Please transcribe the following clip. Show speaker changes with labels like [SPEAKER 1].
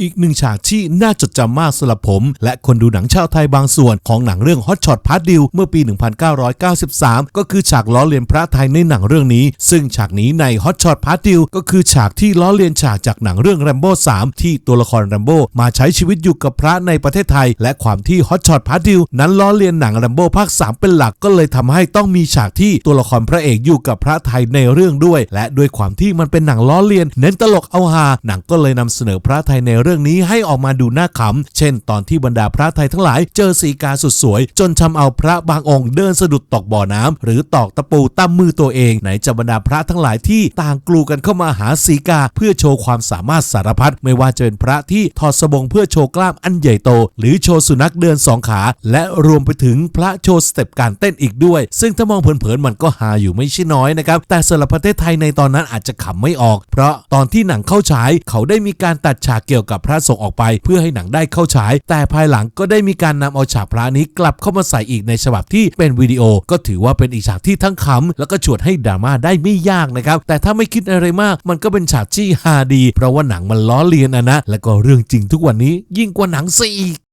[SPEAKER 1] อีกหนึ่งฉากที่น่าจดจำมากสำหรับผม และคนดูหนังชาวไทยบางส่วนของหนังเรื่อง Hot Shot Part d e a เมื่อปี 1993 ก็คือฉากล้อเลียนพระไทยในหนังเรื่องนี้ ซึ่งฉากนี้ใน Hot Shot Part d e a ก็คือฉากที่ล้อเลียนฉากจากหนังเรื่อง Rambo 3ที่ตัวละคร Rambo มาใช้ชีวิตอยู่กับพระในประเทศไทย และความที่ Hot Shot Part d e a นั้นล้อเลียนหนัง Rambo ภาค 3 เป็นหลักก็เลยทำให้ต้องมีฉากที่ตัวละครพระเอกอยู่กับพระไทยในเรื่องด้วย และด้วยความที่มันเป็นหนังล้อเลียน เน้นตลกเอาฮาหนังก็เลยนำเสนอพระไทยในเรื่องนี้ให้ออกมาดูน่าขำ เช่น ตอนที่บรรดาพระไทยทั้งหลาย เจอสีกาสุดสวย จนทำเอาพระบางองค์เดินสะดุดตกบ่อน้ำหรือตอกตะปูตั้มมือตัวเองไหนจะบรรดาพระทั้งหลายที่ต่างกลูกันเข้ามาหาสีกาเพื่อโชว์ความสามารถสารพัดไม่ว่าจะเป็นพระที่ถอดสบงเพื่อโชว์กล้ามอันใหญ่โต หรือโชว์สุนัขเดินสองขา และรวมไปถึงพระโชว์สเต็ปการเต้นอีกด้วย ซึ่งถ้ามองเผินๆมันก็หาอยู่ไม่ใช่น้อยนะครับแต่สำหรับประเทศไทยในตอนนั้นอาจจะขำไม่ออก เพราะตอนที่หนังเข้าฉายเขาได้มีการตัดฉากเกี่ยวกับพระสงฆ์ออกไป เพื่อให้หนังได้เข้าฉาย แต่ภายหลังก็ได้มีการนำเอาฉากพระนี้กลับเข้ามาใส่อีกในฉบับที่เป็นวิดีโอ ก็ถือว่าเป็นอีกฉากที่ทั้งขำแล้วก็ชวนให้ดราม่าได้ไม่ยากนะครับ แต่ถ้าไม่คิดอะไรมาก มันก็เป็นฉากที่ฮาดี เพราะว่าหนังมันล้อเลียนอะนะ และก็เรื่องจริงทุกวันนี้ยิ่งกว่าหนังซะอีก